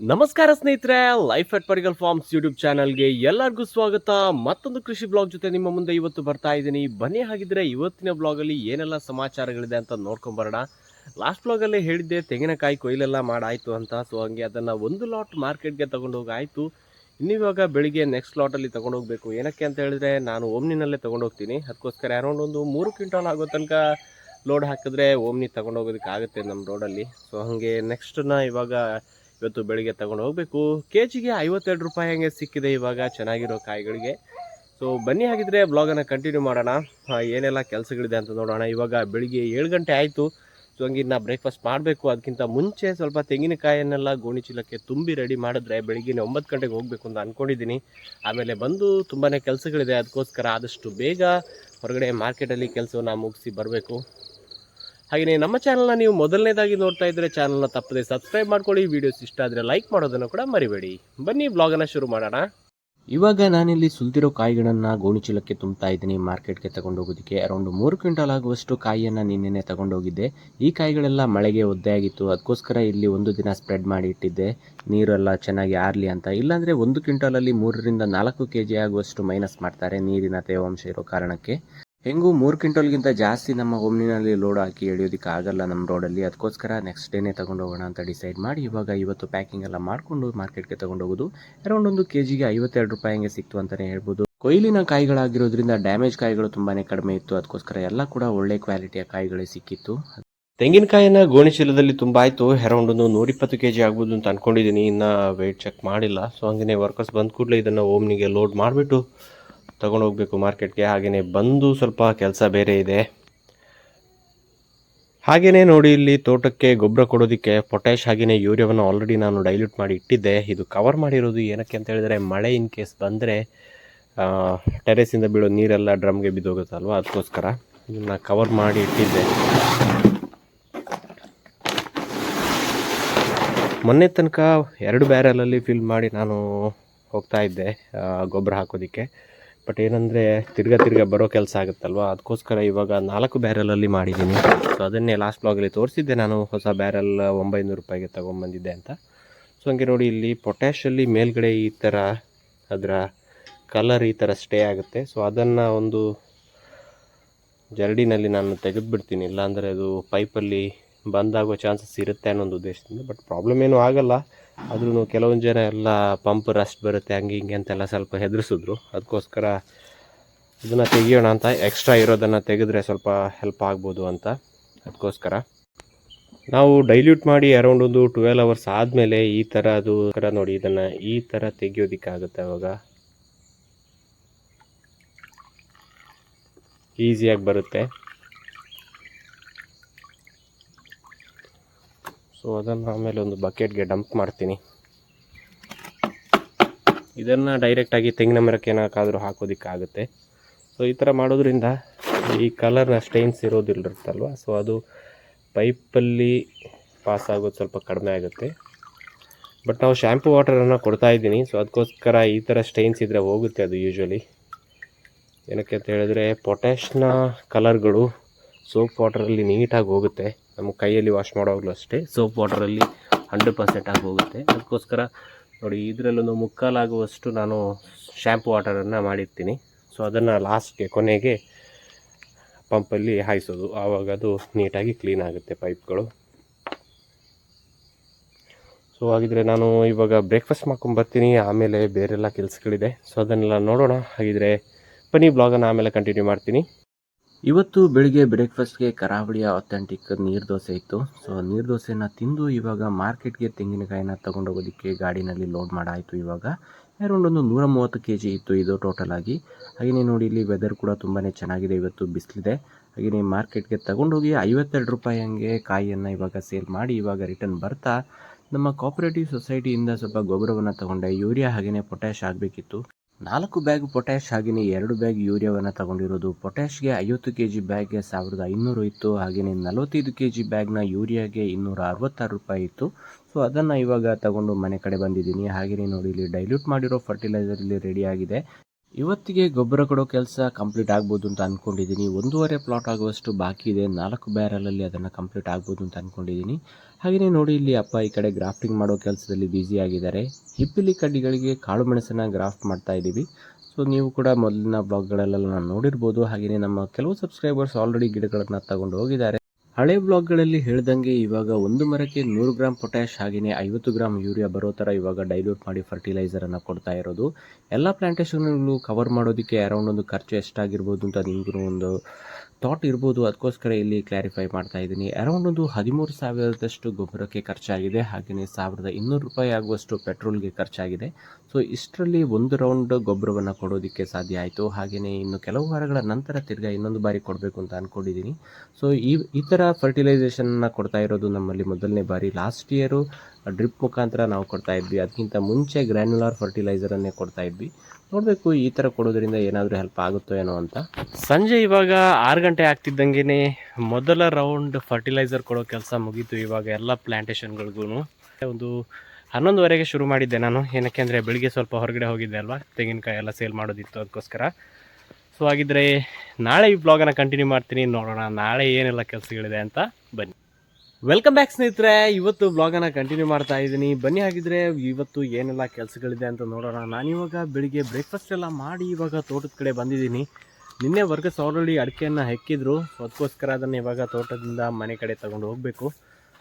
ನಮಸ್ಕಾರ ಸ್ನೇಹಿತರೆ life at Padigal farms YouTube ಚಾನಲ್ಗೆ ಎಲ್ಲರಿಗೂ ಸ್ವಾಗತ. ಮತ್ತೊಂದು ಕೃಷಿ ಬ್ಲಾಗ್ ಜೊತೆ ನಿಮ್ಮ ಮುಂದೆ ಇವತ್ತು ಬರ್ತಾ ಇದ್ದೀನಿ. ಬನ್ನಿ, ಹಾಗಿದ್ರೆ ಇವತ್ತಿನ ಬ್ಲಾಗಲ್ಲಿ ಏನೆಲ್ಲ ಸಮಾಚಾರಗಳಿದೆ ಅಂತ ನೋಡ್ಕೊಂಬರೋಣ. ಲಾಸ್ಟ್ ಬ್ಲಾಗಲ್ಲೇ ಹೇಳಿದ್ದೆ, ತೆಂಗಿನಕಾಯಿ ಕೊಯ್ಲೆಲ್ಲ ಮಾಡಾಯಿತು ಅಂತ. ಸೊ ಹಂಗೆ ಅದನ್ನು ಒಂದು ಲಾಟ್ ಮಾರ್ಕೆಟ್ಗೆ ತೊಗೊಂಡೋಗಾಯಿತು ಇನ್ನಿವಾಗ ಬೆಳಿಗ್ಗೆ ನೆಕ್ಸ್ಟ್ ಲಾಟಲ್ಲಿ ತೊಗೊಂಡೋಗ್ಬೇಕು ಏನಕ್ಕೆ ಅಂತ ಹೇಳಿದ್ರೆ, ನಾನು ಓಮ್ನಿನಲ್ಲೇ ತೊಗೊಂಡೋಗ್ತೀನಿ ಅದಕ್ಕೋಸ್ಕರ ಅರೌಂಡ್ ಒಂದು ಮೂರು ಕ್ವಿಂಟಾಲ್ ಆಗೋ ತನಕ ಲೋಡ್ ಹಾಕಿದ್ರೆ ಓಮ್ನಿ ತೊಗೊಂಡೋಗೋದಕ್ಕೆ ಆಗುತ್ತೆ ನಮ್ಮ ರೋಡಲ್ಲಿ ಸೊ ಹಾಗೆ ನೆಕ್ಸ್ಟನ್ನ ಇವಾಗ ಇವತ್ತು ಬೆಳಿಗ್ಗೆ ತಗೊಂಡು ಹೋಗಬೇಕು. ಕೆ ಜಿಗೆ ಐವತ್ತೆರಡು ರೂಪಾಯಿ ಹಂಗೆ ಸಿಕ್ಕಿದೆ ಇವಾಗ, ಚೆನ್ನಾಗಿರೋ ಕಾಯಿಗಳಿಗೆ. ಸೊ ಬನ್ನಿ ಹಾಗಿದ್ರೆ ಬ್ಲಾಗನ್ನು ಕಂಟಿನ್ಯೂ ಮಾಡೋಣ. ಏನೆಲ್ಲ ಕೆಲಸಗಳಿದೆ ಅಂತ ನೋಡೋಣ. ಇವಾಗ ಬೆಳಿಗ್ಗೆ ಏಳು ಗಂಟೆ ಆಯಿತು. ಸೊ ಹಂಗೆ ಇನ್ನು ಬ್ರೇಕ್ಫಾಸ್ಟ್ ಮಾಡಬೇಕು. ಅದಕ್ಕಿಂತ ಮುಂಚೆ ಸ್ವಲ್ಪ ತೆಂಗಿನಕಾಯನ್ನೆಲ್ಲ ಗೋಣಿ ಚೀಲಕ್ಕೆ ತುಂಬಿ ರೆಡಿ ಮಾಡಿದ್ರೆ ಬೆಳಿಗ್ಗೆ ಒಂಬತ್ತು ಗಂಟೆಗೆ ಹೋಗಬೇಕು ಅಂತ ಅಂದ್ಕೊಂಡಿದ್ದೀನಿ ಆಮೇಲೆ ಬಂದು ತುಂಬಾ ಕೆಲಸಗಳಿದೆ. ಅದಕ್ಕೋಸ್ಕರ ಆದಷ್ಟು ಬೇಗ ಹೊರಗಡೆ ಮಾರ್ಕೆಟಲ್ಲಿ ಕೆಲಸವನ್ನು ಮುಗಿಸಿ ಬರಬೇಕು. ಹಾಗೆಯೇ ನಮ್ಮ ಚಾನಲ್ನ ನೀವು ಮೊದಲನೇದಾಗಿ ನೋಡ್ತಾ ಇದ್ದರೆ ಚಾನಲ್ನ ತಪ್ಪದೆ ಸಬ್ಸ್ಕ್ರೈಬ್ ಮಾಡ್ಕೊಳ್ಳಿ. ವಿಡಿಯೋಸ್ ಇಷ್ಟ ಆದರೆ ಲೈಕ್ ಮಾಡೋದನ್ನು ಕೂಡ ಮರಿಬೇಡಿ. ಬನ್ನಿ ಬ್ಲಾಗನ್ನು ಶುರು ಮಾಡೋಣ. ಇವಾಗ ನಾನಿಲ್ಲಿ ಸುಲ್ತಿರೋ ಕಾಯಿಗಳನ್ನು ಗೋಣಿಚೀಲಕ್ಕೆ ತುಂಬ್ತಾ ಇದ್ದೀನಿ. ಮಾರ್ಕೆಟ್ಗೆ ತಗೊಂಡೋಗೋದಕ್ಕೆ ಅರೌಂಡ್ ಮೂರು ಕ್ವಿಂಟಲ್ ಆಗುವಷ್ಟು ಕಾಯಿಯನ್ನು ನಿನ್ನೆನೆ ತಗೊಂಡೋಗಿದ್ದೆ. ಈ ಕಾಯಿಗಳೆಲ್ಲ ಮಳೆಗೆ ಒದ್ದೆ ಆಗಿತ್ತು. ಅದಕ್ಕೋಸ್ಕರ ಇಲ್ಲಿ ಒಂದು ದಿನ ಸ್ಪ್ರೆಡ್ ಮಾಡಿ ಇಟ್ಟಿದ್ದೆ. ನೀರೆಲ್ಲ ಚೆನ್ನಾಗಿ ಆರಲಿ ಅಂತ. ಇಲ್ಲಾಂದರೆ ಒಂದು ಕ್ವಿಂಟಲಲ್ಲಿ ಮೂರರಿಂದ ನಾಲ್ಕು ಕೆ ಜಿ ಆಗುವಷ್ಟು ಮೈನಸ್ ಮಾಡ್ತಾರೆ ನೀರಿನ ತೇವಾಂಶ ಇರೋ ಕಾರಣಕ್ಕೆ. ಹೆಂಗೂ ಮೂರು ಕ್ವಿಂಟಲ್ಗಿಂತ ಜಾಸ್ತಿ ನಮ್ಮ ಓಮ್ನಿನಲ್ಲಿ ಲೋಡ್ ಹಾಕಿ ಎಳೆಯೋದಕ್ಕೆ ಆಗಲ್ಲ ನಮ್ಮ ರೋಡಲ್ಲಿ ಅದಕ್ಕೋಸ್ಕರ ನೆಕ್ಸ್ಟ್ ಡೇನೇ ತಗೊಂಡೋಗೋಣ ಅಂತ ಡಿಸೈಡ್ ಮಾಡಿ ಇವಾಗ ಇವತ್ತು ಪ್ಯಾಕಿಂಗ್ ಎಲ್ಲ ಮಾಡಿಕೊಂಡು ಮಾರ್ಕೆಟ್ಗೆ ತಗೊಂಡೋಗೋದು ಅರೌಂಡ್ ಒಂದು ಕೆ ಜಿಗೆ ಐವತ್ತೆರಡು ರೂಪಾಯಿ ಹಂಗೆ ಸಿಕ್ತು ಅಂತಲೇ ಹೇಳ್ಬೋದು. ಕೊಯ್ಲಿನ ಕಾಯಿಗಳಾಗಿರೋದ್ರಿಂದ ಡ್ಯಾಮೇಜ್ ಕಾಯಿಗಳು ತುಂಬಾ ಕಡಿಮೆ ಇತ್ತು. ಅದಕ್ಕೋಸ್ಕರ ಎಲ್ಲ ಕೂಡ ಒಳ್ಳೆ ಕ್ವಾಲಿಟಿಯ ಕಾಯಿಗಳೇ ಸಿಕ್ಕಿತ್ತು. ತೆಂಗಿನಕಾಯಿನ ಗೋಣಿಚೀಲದಲ್ಲಿ ತುಂಬ ಆಯಿತು. ಅರೌಂಡ್ ಒಂದು ನೂರಿಪ್ಪತ್ತು ಕೆ ಜಿ ಆಗ್ಬೋದು ಅಂತ ಅಂದ್ಕೊಂಡಿದ್ದೀನಿ ಇನ್ನೂ ವೆಯ್ಟ್ ಚೆಕ್ ಮಾಡಿಲ್ಲ. ಸೊ ಹಂಗೆ ವರ್ಕರ್ಸ್ ಬಂದ ಕೂಡಲೇ ಇದನ್ನು ಓಮ್ನಿಗೆ ಲೋಡ್ ಮಾಡಿಬಿಟ್ಟು ಹೋಗ್ಬೇಕು ಮಾರ್ಕೆಟ್ಗೆ ಹಾಗೆಯೇ ಬಂದು ಸ್ವಲ್ಪ ಕೆಲಸ ಬೇರೆ ಇದೆ. ಹಾಗೆಯೇ ನೋಡಿ ಇಲ್ಲಿ ತೋಟಕ್ಕೆ ಗೊಬ್ಬರ ಕೊಡೋದಕ್ಕೆ ಪೊಟ್ಯಾಶ್ ಹಾಗೆಯೇ ಯೂರಿಯಾವನ್ನು ಆಲ್ರೆಡಿ ನಾನು ಡೈಲ್ಯೂಟ್ ಮಾಡಿ ಇಟ್ಟಿದ್ದೆ. ಇದು ಕವರ್ ಮಾಡಿರೋದು ಏನಕ್ಕೆ ಅಂತ ಹೇಳಿದರೆ ಮಳೆ ಇನ್ ಕೇಸ್ ಬಂದರೆ ಟೆರೆಸಿಂದ ಬೀಳೋ ನೀರೆಲ್ಲ ಡ್ರಮ್ಗೆ ಬಿದ್ದೋಗುತ್ತಲ್ವ? ಅದಕ್ಕೋಸ್ಕರ ಇದನ್ನು ಕವರ್ ಮಾಡಿ ಇಟ್ಟಿದ್ದೆ. ಮೊನ್ನೆ ತನಕ ಎರಡು ಬ್ಯಾರಲಲ್ಲಿ ಫಿಲ್ ಮಾಡಿ ನಾನು ಹೋಗ್ತಾ ಇದ್ದೆ ಗೊಬ್ಬರ ಹಾಕೋದಕ್ಕೆ. ಬಟ್ ಏನಂದರೆ ತಿರ್ಗಾ ತಿರ್ಗಾ ಬರೋ ಕೆಲಸ ಆಗುತ್ತಲ್ವ? ಅದಕ್ಕೋಸ್ಕರ ಇವಾಗ ನಾಲ್ಕು ಬ್ಯಾರಲಲ್ಲಿ ಮಾಡಿದ್ದೀನಿ. ಸೊ ಅದನ್ನೇ ಲಾಸ್ಟ್ ಬ್ಲಾಗಲ್ಲಿ ತೋರಿಸಿದ್ದೆ ನಾನು. ಹೊಸ ಬ್ಯಾರಲ್ ಒಂಬೈನೂರು ರೂಪಾಯಿಗೆ ತೊಗೊಂಬಂದಿದ್ದೆ ಅಂತ. ಸೊ ಹಂಗೆ ನೋಡಿ ಇಲ್ಲಿ ಪೊಟ್ಯಾಷಲ್ಲಿ ಮೇಲ್ಗಡೆ ಈ ಥರ ಅದರ ಕಲರ್ ಈ ಥರ ಸ್ಟೇ ಆಗುತ್ತೆ. ಸೊ ಅದನ್ನು ಒಂದು ಜರಡಿನಲ್ಲಿ ನಾನು ತೆಗೆದುಬಿಡ್ತೀನಿ. ಇಲ್ಲಾಂದರೆ ಅದು ಪೈಪಲ್ಲಿ ಬಂದಾಗೋ ಚಾನ್ಸಸ್ ಇರುತ್ತೆ ಅನ್ನೋ ಒಂದು ಉದ್ದೇಶದಿಂದ. ಬಟ್ ಪ್ರಾಬ್ಲಮ್ ಏನೂ ಆಗಲ್ಲ. ಆದ್ರೂ ಕೆಲವೊಂದು ಜನ ಎಲ್ಲ ಪಂಪ್ ರಸ್ಟ್ ಬರುತ್ತೆ, ಹಂಗೆ ಹಿಂಗೆ ಅಂತೆಲ್ಲ ಸ್ವಲ್ಪ ಹೆದರಿಸಿದ್ರು. ಅದಕ್ಕೋಸ್ಕರ ಇದನ್ನು ತೆಗಿಯೋಣ ಅಂತ ಎಕ್ಸ್ಟ್ರಾ ಇರೋದನ್ನು ತೆಗೆದ್ರೆ ಸ್ವಲ್ಪ ಹೆಲ್ಪ್ ಆಗ್ಬೋದು ಅಂತ ಅದಕ್ಕೋಸ್ಕರ ನಾವು ಡೈಲ್ಯೂಟ್ ಮಾಡಿ ಅರೌಂಡ್ ಒಂದು ಟ್ವೆಲ್ ಅವರ್ಸ್ ಆದಮೇಲೆ ಈ ಥರ ಅದು ಥರ ನೋಡಿ, ಇದನ್ನು ಈ ಥರ ತೆಗಿಯೋದಕ್ಕಾಗುತ್ತೆ ಅವಾಗ. ಈಸಿಯಾಗಿ ಬರುತ್ತೆ. ಸೊ ಅದನ್ನು ಆಮೇಲೆ ಒಂದು ಬಕೆಟ್ಗೆ ಡಂಪ್ ಮಾಡ್ತೀನಿ. ಇದನ್ನು ಡೈರೆಕ್ಟಾಗಿ ತೆಂಗಿನ ಮರಕ್ಕೆ ಏನಕ್ಕಾದರೂ ಹಾಕೋದಕ್ಕಾಗುತ್ತೆ. ಸೊ ಈ ಥರ ಮಾಡೋದ್ರಿಂದ ಈ ಕಲರ್ನ ಸ್ಟೈನ್ಸ್ ಇರೋದಿಲ್ಲಿರುತ್ತಲ್ವ ಸೊ ಅದು ಪೈಪಲ್ಲಿ ಪಾಸ್ ಆಗೋದು ಸ್ವಲ್ಪ ಕಡಿಮೆ ಆಗುತ್ತೆ. ಬಟ್ ನಾವು ಶ್ಯಾಂಪು ವಾಟರನ್ನು ಕೊಡ್ತಾ ಇದ್ದೀನಿ. ಸೊ ಅದಕ್ಕೋಸ್ಕರ ಈ ಥರ ಸ್ಟೈನ್ಸ್ ಇದ್ದರೆ ಹೋಗುತ್ತೆ ಅದು ಯೂಶ್ವಲಿ ಏನಕ್ಕೆ ಅಂತ ಹೇಳಿದ್ರೆ ಪೊಟ್ಯಾಶ್ನ ಕಲರ್ಗಳು ಸೋಪ್ ವಾಟರಲ್ಲಿ ನೀಟಾಗಿ ಹೋಗುತ್ತೆ. ನಮ್ಮ ಕೈಯಲ್ಲಿ ವಾಶ್ ಮಾಡುವಾಗಲೂ ಅಷ್ಟೇ. ಸೋಪ್ ವಾಟರಲ್ಲಿ ಹಂಡ್ರೆಡ್ ಪರ್ಸೆಂಟ್ ಆಗಿ ಹೋಗುತ್ತೆ. ಅದಕ್ಕೋಸ್ಕರ ನೋಡಿ ಇದರಲ್ಲೊಂದು ಮುಕ್ಕಾಲಾಗುವಷ್ಟು ನಾನು ಶ್ಯಾಂಪು ವಾಟರನ್ನು ಮಾಡಿರ್ತೀನಿ. ಸೊ ಅದನ್ನು ಲಾಸ್ಟ್ಗೆ ಕೊನೆಗೆ ಪಂಪಲ್ಲಿ ಹಾಯಿಸೋದು. ಆವಾಗ ಅದು ನೀಟಾಗಿ ಕ್ಲೀನ್ ಆಗುತ್ತೆ ಪೈಪ್ಗಳು ಸೊ ಹಾಗಿದ್ರೆ ನಾನು ಇವಾಗ ಬ್ರೇಕ್ಫಾಸ್ಟ್ ಮಾಡ್ಕೊಂಬರ್ತೀನಿ ಆಮೇಲೆ ಬೇರೆಲ್ಲ ಕೆಲಸಗಳಿದೆ. ಸೊ ಅದನ್ನೆಲ್ಲ ನೋಡೋಣ. ಹಾಗಿದ್ರೆ ಬನ್ನಿ ಬ್ಲಾಗನ್ನು ಆಮೇಲೆ ಕಂಟಿನ್ಯೂ ಮಾಡ್ತೀನಿ. ಇವತ್ತು ಬೆಳಿಗ್ಗೆ ಬ್ರೇಕ್ಫಾಸ್ಟ್ಗೆ ಕರಾವಳಿಯ ಅಥೆಂಟಿಕ್ ನೀರು ದೋಸೆ ಇತ್ತು. ಸೊ ನೀರು ದೋಸೆನ ತಿಂದು ಇವಾಗ ಮಾರ್ಕೆಟ್ಗೆ ತೆಂಗಿನಕಾಯಿನ ತೊಗೊಂಡೋಗೋದಕ್ಕೆ ಗಾಡಿನಲ್ಲಿ ಲೋಡ್ ಮಾಡಾಯಿತು ಇವಾಗ. ಅರೌಂಡ್ ಒಂದು ನೂರ ಮೂವತ್ತು ಕೆ ಜಿ ಇತ್ತು ಇದು ಟೋಟಲ್ ಆಗಿ. ಹಾಗೆಯೇ ನೋಡಿ, ಇಲ್ಲಿ ವೆದರ್ ಕೂಡ ತುಂಬಾ ಚೆನ್ನಾಗಿದೆ, ಇವತ್ತು ಬಿಸಿಲಿದೆ. ಹಾಗೆಯೇ ಮಾರ್ಕೆಟ್ಗೆ ತಗೊಂಡೋಗಿ ಐವತ್ತೆರಡು ರೂಪಾಯಿ ಹಂಗೆ ಕಾಯಿಯನ್ನು ಇವಾಗ ಸೇಲ್ ಮಾಡಿ ಇವಾಗ ರಿಟರ್ನ್ ಬರ್ತಾ, ನಮ್ಮ ಕೋಆಪರೇಟಿವ್ ಸೊಸೈಟಿಯಿಂದ ಸ್ವಲ್ಪ ಗೊಬ್ಬರವನ್ನು ತಗೊಂಡೆ. ಯೂರಿಯಾ ಹಾಗೆಯೇ ಪೊಟ್ಯಾಶ್ ಆಗಬೇಕಿತ್ತು. ನಾಲ್ಕು ಬ್ಯಾಗ್ ಪೊಟ್ಯಾಶ್ ಹಾಗೆಯೇ ಎರಡು ಬ್ಯಾಗ್ ಯೂರಿಯಾವನ್ನು ತಗೊಂಡಿರೋದು. ಪೊಟ್ಯಾಶ್ಗೆ ಐವತ್ತು ಕೆ ಜಿ ಬ್ಯಾಗ್ಗೆ ಸಾವಿರದ ಐನೂರು ಇತ್ತು. ಹಾಗೆಯೇ ನಲವತ್ತೈದು ಕೆ ಜಿ ಬ್ಯಾಗ್ನ ಯೂರಿಯಾಗೆ ಇನ್ನೂರ ಅರವತ್ತಾರು ರೂಪಾಯಿ ಇತ್ತು. ಸೊ, ಅದನ್ನು ಇವಾಗ ತಗೊಂಡು ಮನೆ ಕಡೆ ಬಂದಿದ್ದೀನಿ. ಹಾಗೆಯೇ ನೋಡಿ, ಇಲ್ಲಿ ಡೈಲ್ಯೂಟ್ ಮಾಡಿರೋ ಫರ್ಟಿಲೈಸರ್ ಇಲ್ಲಿ ರೆಡಿ ಆಗಿದೆ. ಇವತ್ತಿಗೆ ಗೊಬ್ಬರ ಕೊಡೋ ಕೆಲಸ ಕಂಪ್ಲೀಟ್ ಆಗ್ಬೋದು ಅಂತ ಅಂದ್ಕೊಂಡಿದ್ದೀನಿ ಒಂದೂವರೆ ಪ್ಲಾಟ್ ಆಗುವಷ್ಟು ಬಾಕಿ ಇದೆ. ನಾಲ್ಕು ಬ್ಯಾರಲಲ್ಲಿ ಅದನ್ನು ಕಂಪ್ಲೀಟ್ ಆಗ್ಬೋದು ಅಂತ ಅಂದ್ಕೊಂಡಿದ್ದೀನಿ ಹಾಗೆಯೇ ನೋಡಿ ಇಲ್ಲಿ ಅಪ್ಪ ಈ ಕಡೆ ಗ್ರಾಫ್ಟಿಂಗ್ ಮಾಡೋ ಕೆಲಸದಲ್ಲಿ ಬ್ಯುಸಿ ಆಗಿದ್ದಾರೆ. ಹಿಪ್ಪಿಲಿ ಕಡ್ಡಿಗಳಿಗೆ ಕಾಳು ಮೆಣಸನ್ನು ಗ್ರಾಫ್ಟ್ ಮಾಡ್ತಾ ಇದ್ದೀವಿ. ಸೊ ನೀವು ಕೂಡ ಮೊದಲಿನ ಬ್ಲಾಗ್ಗಳಲ್ಲೆಲ್ಲ ನೋಡಿರ್ಬೋದು. ಹಾಗೆಯೇ ನಮ್ಮ ಕೆಲವು ಸಬ್ಸ್ಕ್ರೈಬರ್ಸ್ ಆಲ್ರೆಡಿ ಗಿಡಗಳನ್ನು ತಗೊಂಡು ಹೋಗಿದ್ದಾರೆ. ಹಳೆ ಬ್ಲಾಗ್ಗಳಲ್ಲಿ ಹೇಳ್ದಂಗೆ ಇವಾಗ ಒಂದು ಮರಕ್ಕೆ ನೂರು ಗ್ರಾಮ್ ಪೊಟ್ಯಾಶ್ ಹಾಗೆಯೇ ಐವತ್ತು ಗ್ರಾಮ್ ಯೂರಿಯಾ ಬರೋ ಥರ ಇವಾಗ ಡೈಲ್ಯೂಟ್ ಮಾಡಿ ಫರ್ಟಿಲೈಸರನ್ನು ಕೊಡ್ತಾ ಇರೋದು. ಎಲ್ಲ ಪ್ಲಾಂಟೇಷನ್ಗಳು ಕವರ್ ಮಾಡೋದಕ್ಕೆ ಅರೌಂಡ್ ಒಂದು ಖರ್ಚು ಎಷ್ಟಾಗಿರ್ಬೋದು ಅಂತ ನಿಮಗೂ ಒಂದು ಥಾಟ್ ಇರ್ಬೋದು, ಅದಕ್ಕೋಸ್ಕರ ಇಲ್ಲಿ ಕ್ಲಾರಿಫೈ ಮಾಡ್ತಾ ಇದ್ದೀನಿ. ಅರೌಂಡ್ ಒಂದು ಹದಿಮೂರು ಸಾವಿರದಷ್ಟು ಗೊಬ್ಬರಕ್ಕೆ ಖರ್ಚಾಗಿದೆ. ಹಾಗೆಯೇ ಸಾವಿರದ ಇನ್ನೂರು ರೂಪಾಯಿ ಆಗುವಷ್ಟು ಪೆಟ್ರೋಲ್ಗೆ ಖರ್ಚಾಗಿದೆ. ಸೊ ಇಷ್ಟರಲ್ಲಿ ಒಂದು ರೌಂಡ್ ಗೊಬ್ಬರವನ್ನು ಕೊಡೋದಕ್ಕೆ ಸಾಧ್ಯ ಆಯಿತು. ಹಾಗೆಯೇ ಇನ್ನು ಕೆಲವು ವಾರಗಳ ನಂತರ ತಿರ್ಗಾ ಇನ್ನೊಂದು ಬಾರಿ ಕೊಡಬೇಕು ಅಂತ ಅಂದ್ಕೊಂಡಿದ್ದೀನಿ ಸೊ ಈ ಈ ಥರ ಫರ್ಟಿಲೈಸೇಷನ್ನ ಕೊಡ್ತಾ ಇರೋದು ನಮ್ಮಲ್ಲಿ ಮೊದಲನೇ ಬಾರಿ. ಲಾಸ್ಟ್ ಇಯರು ಡ್ರಿಪ್ ಮುಖಾಂತರ ನಾವು ಕೊಡ್ತಾ ಇದ್ವಿ. ಅದಕ್ಕಿಂತ ಮುಂಚೆ ಗ್ರ್ಯಾನ್ಯುಲಾರ್ ಫರ್ಟಿಲೈಸರನ್ನೇ ಕೊಡ್ತಾ ಇದ್ವಿ. ನೋಡಬೇಕು ಈ ಥರ ಕೊಡೋದ್ರಿಂದ ಏನಾದರೂ ಹೆಲ್ಪ್ ಆಗುತ್ತೋ ಏನೋ ಅಂತ. ಸಂಜೆ ಇವಾಗ ಆರು ಗಂಟೆ ಆಗ್ತಿದ್ದಂಗೆ ಮೊದಲ ರೌಂಡ್ ಫರ್ಟಿಲೈಸರ್ ಕೊಡೋ ಕೆಲಸ ಮುಗೀತು ಇವಾಗ ಎಲ್ಲ ಪ್ಲ್ಯಾಂಟೇಷನ್ಗಳಿಗೂ ಒಂದು ಹನ್ನೊಂದುವರೆಗೆ ಶುರು ಮಾಡಿದ್ದೆ ನಾನು. ಏನಕ್ಕೆ ಅಂದರೆ ಬೆಳಿಗ್ಗೆ ಸ್ವಲ್ಪ ಹೊರಗಡೆ ಹೋಗಿದ್ದೆ ಅಲ್ವಾ? ತೆಂಗಿನಕಾಯಿ ಎಲ್ಲ ಸೇಲ್ ಮಾಡೋದಿತ್ತು ಅದಕ್ಕೋಸ್ಕರ. ಸೊ ಹಾಗಿದ್ರೆ ನಾಳೆ ಈ ಬ್ಲಾಗನ್ನು ಕಂಟಿನ್ಯೂ ಮಾಡ್ತೀನಿ. ನೋಡೋಣ, ನಾಳೆ ಏನೆಲ್ಲ ಕೆಲಸಗಳಿದೆ ಅಂತ ಬನ್ನಿ. ವೆಲ್ಕಮ್ ಬ್ಯಾಕ್ ಸ್ನೇಹಿತರೆ. ಇವತ್ತು ಬ್ಲಾಗನ್ನು ಕಂಟಿನ್ಯೂ ಮಾಡ್ತಾ ಇದ್ದೀನಿ. ಬನ್ನಿ ಹಾಗಿದ್ರೆ, ಇವತ್ತು ಏನೆಲ್ಲ ಕೆಲಸಗಳಿದೆ ಅಂತ ನೋಡೋಣ. ನಾನಿವಾಗ ಬೆಳಿಗ್ಗೆ ಬ್ರೇಕ್ಫಾಸ್ಟ್ ಎಲ್ಲ ಮಾಡಿ ಇವಾಗ ತೋಟದ ಕಡೆ ಬಂದಿದ್ದೀನಿ. ನಿನ್ನೆ ವರ್ಗ ಆಲ್ರೆಡಿ ಅಡಿಕೆಯನ್ನು ಹೆಕ್ಕಿದ್ರು. ಅದಕ್ಕೋಸ್ಕರ ಅದನ್ನು ಇವಾಗ ತೋಟದಿಂದ ಮನೆ ಕಡೆ ತಗೊಂಡು ಹೋಗಬೇಕು.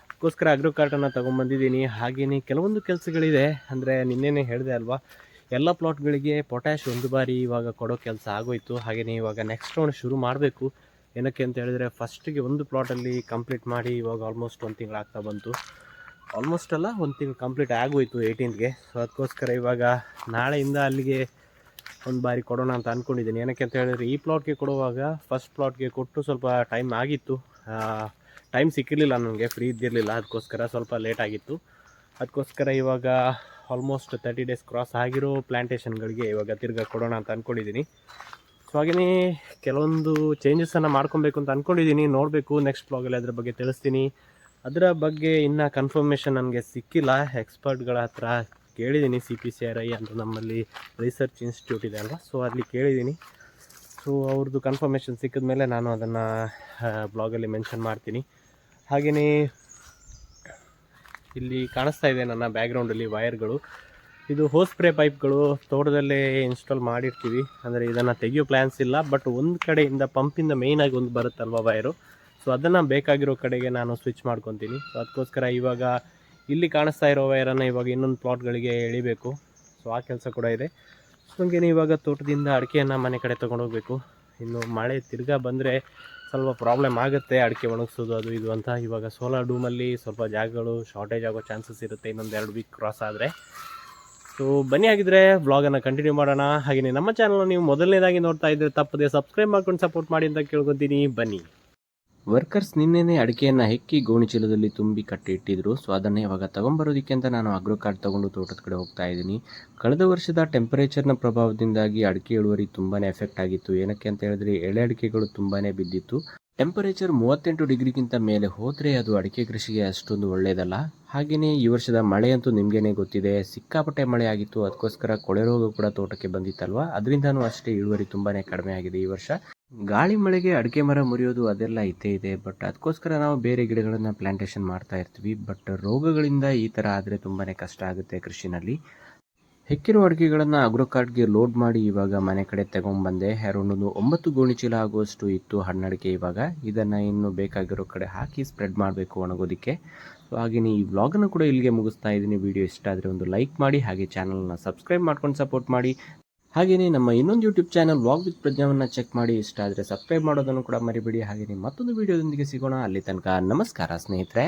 ಅದಕ್ಕೋಸ್ಕರ ಅಗ್ರೋ ಕಾರ್ಟನ್ನು ತೊಗೊಂಬಂದಿದ್ದೀನಿ ಹಾಗೆಯೇ ಕೆಲವೊಂದು ಕೆಲಸಗಳಿದೆ. ಅಂದರೆ ನಿನ್ನೆನೇ ಹೇಳಿದೆ ಅಲ್ವಾ, ಎಲ್ಲ ಪ್ಲಾಟ್ಗಳಿಗೆ ಪೊಟ್ಯಾಶ್ ಒಂದು ಬಾರಿ ಇವಾಗ ಕೊಡೋ ಕೆಲಸ ಆಗೋಯ್ತು. ಹಾಗೆಯೇ ಇವಾಗ ನೆಕ್ಸ್ಟ್ ರೌಂಡ್ ಶುರು ಮಾಡಬೇಕು. ಏನಕ್ಕೆ ಅಂತ ಹೇಳಿದರೆ ಫಸ್ಟಿಗೆ ಒಂದು ಪ್ಲಾಟಲ್ಲಿ ಕಂಪ್ಲೀಟ್ ಮಾಡಿ ಇವಾಗ ಆಲ್ಮೋಸ್ಟ್ ಒಂದು ತಿಂಗಳು ಆಗ್ತಾ ಬಂತು. ಆಲ್ಮೋಸ್ಟ್ ಅಲ್ಲ, ಒಂದು ತಿಂಗಳು ಕಂಪ್ಲೀಟ್ ಆಗೋಯ್ತು ಏಯ್ಟೀನ್ಗೆ ಸೊ ಅದಕ್ಕೋಸ್ಕರ ಇವಾಗ ನಾಳೆಯಿಂದ ಅಲ್ಲಿಗೆ ಒಂದು ಬಾರಿ ಕೊಡೋಣ ಅಂತ ಅಂದ್ಕೊಂಡಿದ್ದೀನಿ ಏನಕ್ಕೆ ಅಂತ ಹೇಳಿದರೆ ಈ ಪ್ಲಾಟ್ಗೆ ಕೊಡುವಾಗ ಫಸ್ಟ್ ಪ್ಲಾಟ್ಗೆ ಕೊಟ್ಟು ಸ್ವಲ್ಪ ಟೈಮ್ ಆಗಿತ್ತು. ಟೈಮ್ ಸಿಕ್ಕಿರಲಿಲ್ಲ ನನಗೆ ಫ್ರೀ ಇದ್ದಿರಲಿಲ್ಲ. ಅದಕ್ಕೋಸ್ಕರ ಸ್ವಲ್ಪ ಲೇಟ್ ಆಗಿತ್ತು. ಅದಕ್ಕೋಸ್ಕರ ಇವಾಗ ಆಲ್ಮೋಸ್ಟ್ ತರ್ಟಿ ಡೇಸ್ ಕ್ರಾಸ್ ಆಗಿರೋ ಪ್ಲ್ಯಾಂಟೇಷನ್ಗಳಿಗೆ ಇವಾಗ ತಿರ್ಗಾ ಕೊಡೋಣ ಅಂತ ಅಂದ್ಕೊಂಡಿದ್ದೀನಿ ಸೊ ಹಾಗೆಯೇ ಕೆಲವೊಂದು ಚೇಂಜಸನ್ನು ಮಾಡ್ಕೊಬೇಕು ಅಂತ ಅಂದ್ಕೊಂಡಿದ್ದೀನಿ ನೋಡಬೇಕು ನೆಕ್ಸ್ಟ್ ಬ್ಲಾಗಲ್ಲಿ ಅದ್ರ ಬಗ್ಗೆ ತಿಳಿಸ್ತೀನಿ. ಅದರ ಬಗ್ಗೆ ಇನ್ನೂ ಕನ್ಫರ್ಮೇಷನ್ ನನಗೆ ಸಿಕ್ಕಿಲ್ಲ. ಎಕ್ಸ್ಪರ್ಟ್ಗಳ ಹತ್ರ ಕೇಳಿದ್ದೀನಿ C P C R I ಅಂತ ನಮ್ಮಲ್ಲಿ ರಿಸರ್ಚ್ ಇನ್ಸ್ಟಿಟ್ಯೂಟ್ ಇದೆ ಅಲ್ವಾ? ಸೊ ಅಲ್ಲಿ ಕೇಳಿದ್ದೀನಿ ಸೊ ಅವ್ರದ್ದು ಕನ್ಫರ್ಮೇಷನ್ ಸಿಕ್ಕಿದ ಮೇಲೆ ನಾನು ಅದನ್ನು ಬ್ಲಾಗಲ್ಲಿ ಮೆನ್ಷನ್ ಮಾಡ್ತೀನಿ. ಹಾಗೆಯೇ ಇಲ್ಲಿ ಕಾಣಿಸ್ತಾ ಇದೆ ನನ್ನ ಬ್ಯಾಕ್ಗ್ರೌಂಡಲ್ಲಿ ವೈರ್ಗಳು ಇದು ಹೋಸ್ ಸ್ಪ್ರೇ ಪೈಪ್ಗಳು ತೋಟದಲ್ಲೇ ಇನ್ಸ್ಟಾಲ್ ಮಾಡಿರ್ತೀವಿ. ಅಂದರೆ ಇದನ್ನು ತೆಗೆಯೋ ಪ್ಲ್ಯಾನ್ಸ್ ಇಲ್ಲ ಬಟ್ ಒಂದು ಕಡೆಯಿಂದ ಪಂಪಿಂದ ಮೇಯ್ನಾಗಿ ಒಂದು ಬರುತ್ತಲ್ವ ವೈರು ಸೊ ಅದನ್ನು ಬೇಕಾಗಿರೋ ಕಡೆಗೆ ನಾನು ಸ್ವಿಚ್ ಮಾಡ್ಕೊತೀನಿ. ಸೊ ಅದಕ್ಕೋಸ್ಕರ ಇವಾಗ ಇಲ್ಲಿ ಕಾಣಿಸ್ತಾ ಇರೋ ವೈರನ್ನು ಇವಾಗ ಇನ್ನೊಂದು ಪ್ಲಾಟ್ಗಳಿಗೆ ಎಳಿಬೇಕು. ಸೊ ಆ ಕೆಲಸ ಕೂಡ ಇದೆ. ಸೊ ಹಂಗೇನೆ ಇವಾಗ ತೋಟದಿಂದ ಅಡಿಕೆಯನ್ನು ಮನೆ ಕಡೆ ತೊಗೊಂಡೋಗ್ಬೇಕು ಇನ್ನು ಮಳೆ ತಿರ್ಗಾ ಬಂದರೆ ಸ್ವಲ್ಪ ಪ್ರಾಬ್ಲಮ್ ಆಗುತ್ತೆ ಅಡಿಕೆ ಒಣಗಿಸೋದು, ಅದು ಇದು ಅಂತ. ಇವಾಗ ಸೋಲಾರ್ ಡೂಮಲ್ಲಿ ಸ್ವಲ್ಪ ಜಾಗಗಳು ಶಾರ್ಟೇಜ್ ಆಗೋ ಚಾನ್ಸಸ್ ಇರುತ್ತೆ ಇನ್ನೊಂದು ಎರಡು ವೀಕ್ ಕ್ರಾಸ್ ಆದರೆ. ಸೊ ಬನ್ನಿ ಹಾಗಿದ್ರೆ ಬ್ಲಾಗನ್ನು ಕಂಟಿನ್ಯೂ ಮಾಡೋಣ. ಹಾಗೆಯೇ ನಮ್ಮ ಚಾನಲ್ ನೀವು ಮೊದಲನೇದಾಗಿ ನೋಡ್ತಾ ಇದ್ದರೆ ತಪ್ಪದೆ ಸಬ್ಸ್ಕ್ರೈಬ್ ಮಾಡ್ಕೊಂಡು ಸಪೋರ್ಟ್ ಮಾಡಿ ಅಂತ ಕೇಳ್ಕೊತೀನಿ. ಬನ್ನಿ. ವರ್ಕರ್ಸ್ ನಿನ್ನೆನೆ ಅಡಿಕೆಯನ್ನು ಹೆಕ್ಕಿ ಗೋಣಿ ಚೀಲದಲ್ಲಿ ತುಂಬಿ ಕಟ್ಟಿ ಇಟ್ಟಿದ್ರು ಸೊ, ಅದನ್ನೇ ಇವಾಗ ತಗೊಂಬರೋದಕ್ಕೆ ಅಂತ ನಾನು ಅಗ್ರೋ ಕಾರ್ಡ್ ತಗೊಂಡು ತೋಟದ ಕಡೆ ಹೋಗ್ತಾ ಇದ್ದೀನಿ. ಕಳೆದ ವರ್ಷದ ಟೆಂಪರೇಚರ್ನ ಪ್ರಭಾವದಿಂದಾಗಿ ಅಡಿಕೆ ಇಳುವರಿ ತುಂಬಾ ಎಫೆಕ್ಟ್ ಆಗಿತ್ತು. ಏನಕ್ಕೆ ಅಂತ ಹೇಳಿದ್ರೆ, ಎಳೆ ಅಡಿಕೆಗಳು ತುಂಬಾ ಬಿದ್ದಿತ್ತು. ಟೆಂಪರೇಚರ್ ಮೂವತ್ತೆಂಟು ಡಿಗ್ರಿಗಿಂತ ಮೇಲೆ ಹೋದರೆ ಅದು ಅಡಿಕೆ ಕೃಷಿಗೆ ಅಷ್ಟೊಂದು ಒಳ್ಳೆಯದಲ್ಲ ಹಾಗೆಯೇ ಈ ವರ್ಷದ ಮಳೆಯಂತೂ ನಿಮಗೇನೆ ಗೊತ್ತಿದೆ. ಸಿಕ್ಕಾಪಟ್ಟೆ ಮಳೆ ಆಗಿತ್ತು. ಅದಕ್ಕೋಸ್ಕರ ಕೊಳೆ ರೋಗ ಕೂಡ ತೋಟಕ್ಕೆ ಬಂದಿತ್ತಲ್ವ? ಅದರಿಂದನೂ ಅಷ್ಟೇ ಇಳುವರಿ ತುಂಬಾ ಕಡಿಮೆ ಆಗಿದೆ ಈ ವರ್ಷ. ಗಾಳಿ ಮಳೆಗೆ ಅಡಿಕೆ ಮರ ಮುರಿಯೋದು ಅದೆಲ್ಲ ಇದ್ದೇ ಇದೆ ಬಟ್ ಅದಕ್ಕೋಸ್ಕರ ನಾವು ಬೇರೆ ಗಿಡಗಳನ್ನು ಪ್ಲ್ಯಾಂಟೇಷನ್ ಮಾಡ್ತಾ ಇರ್ತೀವಿ. ಬಟ್ ರೋಗಗಳಿಂದ ಈ ಥರ ಆದರೆ ತುಂಬಾ ಕಷ್ಟ ಆಗುತ್ತೆ ಕೃಷಿನಲ್ಲಿ. ಹೆಕ್ಕಿರೋ ಅಡಿಕೆಗಳನ್ನು ಅಗ್ರೋ ಕಾರ್ಡ್ಗೆ ಲೋಡ್ ಮಾಡಿ ಇವಾಗ ಮನೆ ಕಡೆ ತಗೊಂಡ್ಬಂದೆ. ಅರೌಂಡ್ ಒಂದು ಒಂಬತ್ತು ಗೋಣಿ ಚೀಲ ಆಗುವಷ್ಟು ಇತ್ತು ಹಣ್ಣಡಿಕೆ ಇವಾಗ. ಇದನ್ನು ಇನ್ನು ಬೇಕಾಗಿರೋ ಕಡೆ ಹಾಕಿ ಸ್ಪ್ರೆಡ್ ಮಾಡಬೇಕು ಒಣಗೋದಕ್ಕೆ. ಸೊ ಹಾಗೆಯೇ ಈ ವ್ಲಾಗನ್ನು ಕೂಡ ಇಲ್ಲಿಗೆ ಮುಗಿಸ್ತಾ ಇದ್ದೀನಿ. ವಿಡಿಯೋ ಇಷ್ಟ ಆದರೆ ಒಂದು ಲೈಕ್ ಮಾಡಿ, ಹಾಗೆ ಚಾನಲ್ನ ಸಬ್ಸ್ಕ್ರೈಬ್ ಮಾಡ್ಕೊಂಡು ಸಪೋರ್ಟ್ ಮಾಡಿ. ಹಾಗೆಯೇ ನಮ್ಮ ಇನ್ನೊಂದು ಯೂಟ್ಯೂಬ್ ಚಾನಲ್ ವ್ಲಾಗ್ ವಿತ್ ಪ್ರಜ್ಞಾವನ್ನು ಚೆಕ್ ಮಾಡಿ ಇಷ್ಟ ಆದರೆ ಸಬ್ಸ್ಕ್ರೈಬ್ ಮಾಡೋದನ್ನು ಕೂಡ ಮರಿಬೇಡಿ. ಹಾಗೆಯೇ ಮತ್ತೊಂದು ವಿಡಿಯೋದೊಂದಿಗೆ ಸಿಗೋಣ. ಅಲ್ಲಿ ತನಕ ನಮಸ್ಕಾರ ಸ್ನೇಹಿತರೆ.